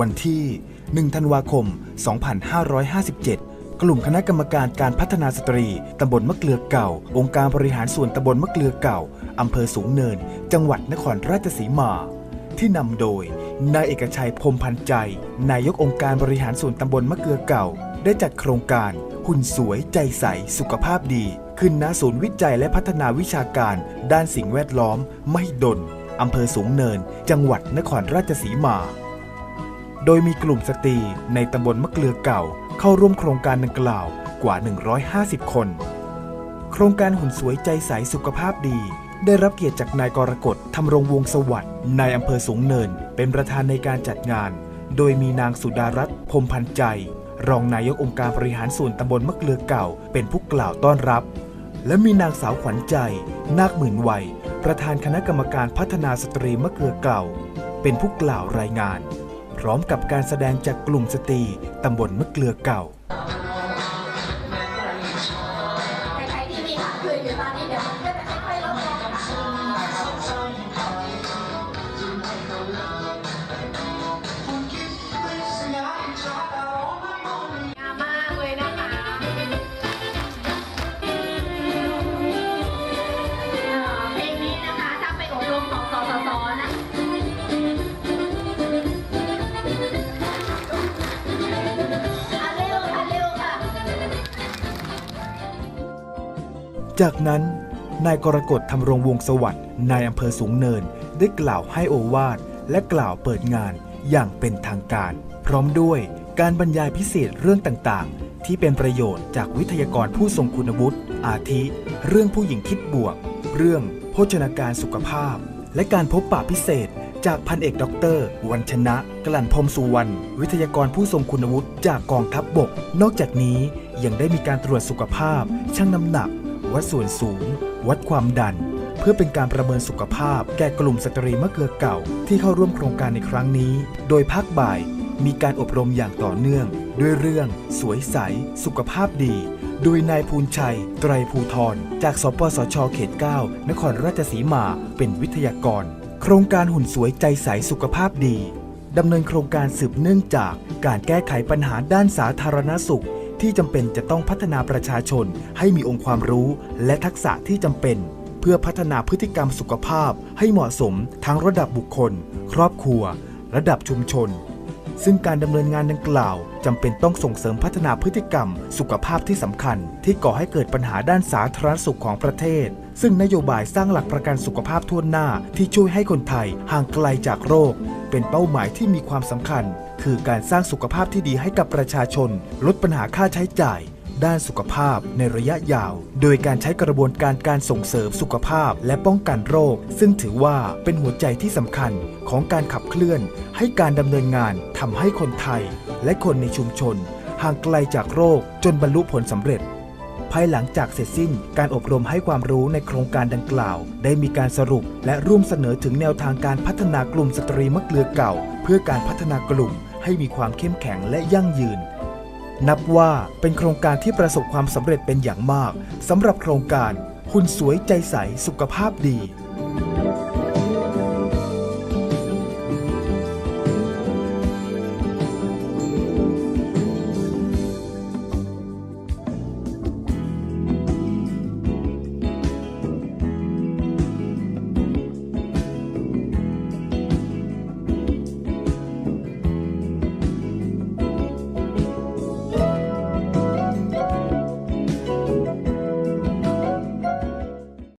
วันที่ 1 ธันวาคม 2557 กลุ่มคณะกรรมการการพัฒนาสตรี ตำบลมะเกลือเก่า องค์การบริหารส่วนตำบลมะเกลือเก่า อำเภอสูงเนิน จังหวัดนครราชสีมา ที่นำโดย นายเอกชัยพรมพันธ์ใจ นายกองค์การบริหารส่วนตำบลมะเกลือเก่า ได้จัดโครงการหุ่นสวยใจใส สุขภาพดี ขึ้นณศูนย์วิจัยและพัฒนาวิชาการ ด้านสิ่งแวดล้อม ไมหิดลอำเภอสูงเนิน จังหวัดนครราชสีมา โดยมีกลุ่มสตรีในตำบลมะเกลือเก่า เข้าร่วมโครงการดังกล่าวกว่า 150 คน โครงการหุ่นสวยใจใสสุขภาพดี ได้รับเกียรติจากนายกรกฎทำรงวงสวัสดิ์นายอำเภอสูงเนิน เป็นประธานในการจัดงาน โดยมีนางสุดารัตน์พมพันธ์ใจ รองนายกองค์การบริหารส่วนตำบลมะเกลือเก่า เป็นผู้กล่าวต้อนรับ และมีนางสาวขวัญใจ นาคหมื่นวัยประธานคณะกรรมการพัฒนาสตรีมะเกลือเก่า เป็นผู้กล่าวรายงาน พร้อมกับการแสดงจากกลุ่มสตรีตำบลมะเกลือเก่า จากนั้นนายกรกฎทำรงวงศสวัสดิ์นายอำเภอสูงเนิน ได้กล่าวให้โอวาทและกล่าวเปิดงานอย่างเป็นทางการ พร้อมด้วยการบรรยายพิเศษเรื่องต่างๆ ที่เป็นประโยชน์จากวิทยากรผู้ทรงคุณวุฒิอาทิ เรื่องผู้หญิงคิดบวก เรื่องโภชนาการสุขภาพ และการพบปะพิเศษจากพันเอกด็อกเตอร์วันชนะ กลั่นพรมสุวรรณวิทยากรผู้ทรงคุณวุฒิจากกองทัพบบก นอกจากนี้ยังได้มีการตรวจสุขภาพ ชั่งน้ำหนัก วัดส่วนสูง วัดความดัน เพื่อเป็นการประเมินสุขภาพ แก่กลุ่มสตรีมะเกลือเก่า ที่เข้าร่วมโครงการในครั้งนี้ โดยภาคบ่ายมีการอบรมอย่างต่อเนื่อง ด้วยเรื่อง สวยใส สุขภาพดี โดยนายภูลชัย ไตรภูทรจากสปสชเขต 9 นครราชสีมาเป็นวิทยากร โครงการหุ่นสวยใจใสสุขภาพดีดำเนินโครงการสืบเนื่องจากการแก้ไขปัญหาด้านสาธารณสุข ที่จำเป็นจะต้องพัฒนาประชาชนให้มีองค์ความรู้ และทักษะที่จำเป็น เพื่อพัฒนาพฤติกรรมสุขภาพให้เหมาะสมทั้งระดับบุคคล ครอบครัว ระดับชุมชน ซึ่งการดำเนินงานดังกล่าวจำเป็นต้องส่งเสริมพัฒนาพฤติกรรม สุขภาพที่สำคัญ ที่ก่อให้เกิดปัญหาด้านสาธารณสุขของประเทศ ซึ่งนโยบายสร้างหลักประกันสุขภาพทั่วหน้าที่ช่วยให้คนไทยห่างไกลจากโรค เป็นเป้าหมายที่มีความสำคัญ คือการสร้างสุขภาพที่ดีให้กับประชาชน ลดปัญหาค่าใช้จ่าย ด้านสุขภาพในระยะยาว โดยการใช้กระบวนการการส่งเสริมสุขภาพและป้องกันโรค ซึ่งถือว่าเป็นหัวใจที่สำคัญของการขับเคลื่อน ให้การดำเนินงานทำให้คนไทย และคนในชุมชน ห่างไกลจากโรคจนบรรลุผลสำเร็จ ภายหลังจากเสร็จสิ้น การอบรมให้ความรู้ในโครงการดังกล่าว ได้มีการสรุป และร่วมเสนอถึงแนวทางการพัฒนากลุ่มสตรีมะเกลือเก่า เพื่อการพัฒนากลุ่ม ให้มีความเข้มแข็งและยั่งยืน นับว่าเป็นโครงการที่ประสบความสำเร็จเป็นอย่างมากสำหรับโครงการหุ่นสวยใจใสสุขภาพดี